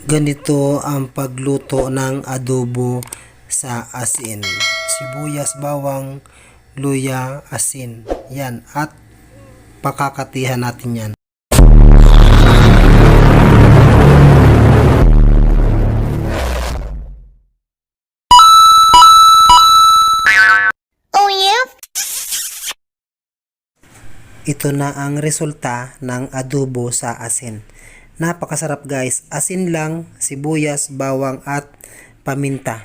Ganito ang pagluto ng adobo sa asin. Sibuyas, bawang, luya, asin. Yan. At pakakatihan natin yan. Oh yeah? Ito na ang resulta ng adobo sa asin. Napakasarap guys. Asin lang, sibuyas, bawang at paminta.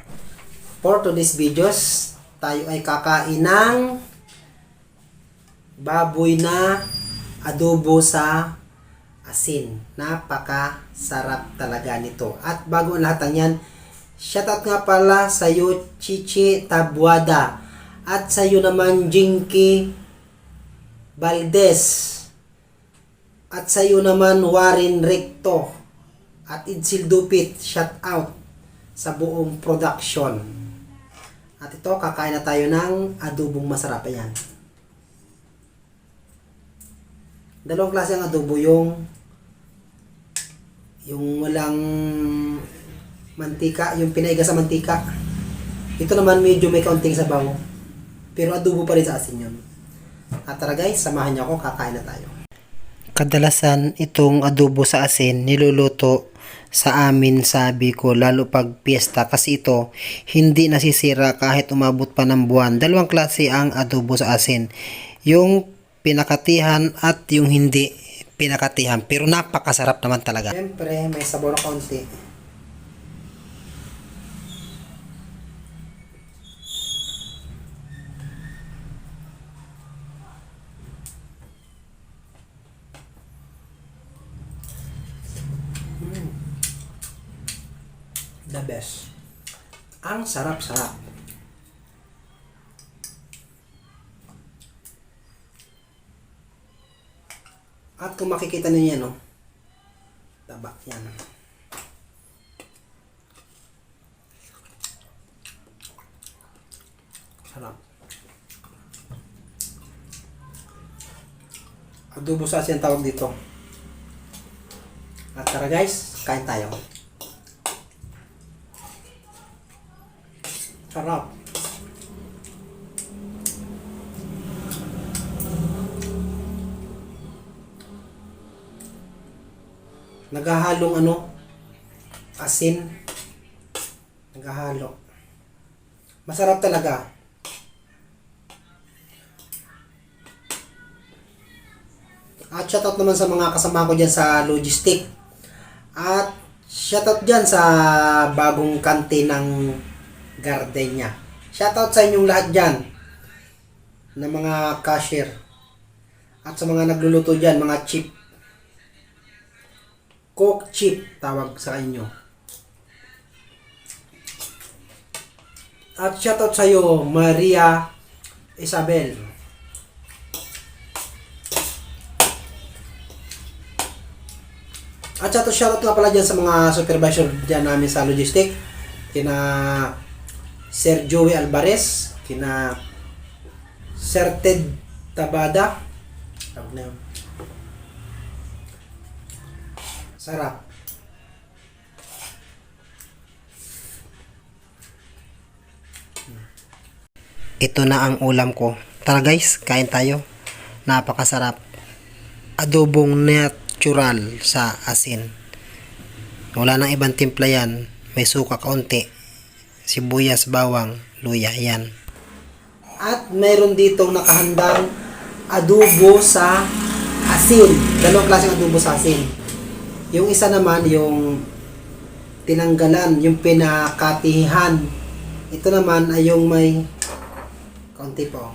For today's videos, tayo ay kakain ng baboy na adobo sa asin. Napakasarap talaga nito. At bago ang lahat ng yan, shoutout nga pala sa iyo Chichi Tabuada at sa iyo naman Jinky Valdez. At sa iyo naman Warren Recto. At Idsil Dupit, shout out sa buong production. At ito, kakain na tayo ng adobong masarap. Ayan. Dalawang klase ang adobo. Yung yung walang mantika, yung pinaiga sa mantika. Ito naman medyo may kaunting sabaw. Pero adobo pa rin sa asin yun. At tara guys, samahan niyo ako, kakain na tayo. Kadalasan itong adobo sa asin niluluto sa amin sa Bicol lalo pag piyesta kasi ito hindi nasisira kahit umabot pa ng buwan. Dalawang klase ang adobo sa asin. Yung pinakatihan at yung hindi pinakatihan. Pero napakasarap naman talaga. Siyempre, may sabor konti. The best. Ang sarap-sarap. At kung makikita ninyo yan, no? Taba, yan. Sarap. Adobo sa asin ang tawag dito. At tara guys, kain tayo. Sarap. Naghahalong ano? Asin. Naghahalo. Masarap talaga. At shoutout naman sa mga kasama ko dyan sa logistic. At shoutout dyan sa bagong kante ng Gardenia. Shoutout sa inyong lahat dyan na mga cashier at sa mga nagluluto dyan, mga chip. Coke chip tawag sa inyo. At shoutout sa iyo, Maria Isabel. At shoutout, shoutout nga pala dyan sa mga supervisor dyan namin sa logistic. Kina Sir Joey Alvarez, kina Sir Ted Tabada. Tawag na yun. Sarap. Ito na ang ulam ko. Tara guys, kain tayo. Napakasarap. Adobong natural sa asin. Wala nang ibang timpla yan. May suka kaunti sibuyas, bawang, luya. Yan. At meron ditong nakahandang adobo sa asin. Dalawang klaseng adobo sa asin. Yung isa naman, yung tinanggalan, yung pinakatihan. Ito naman ay yung may konti po.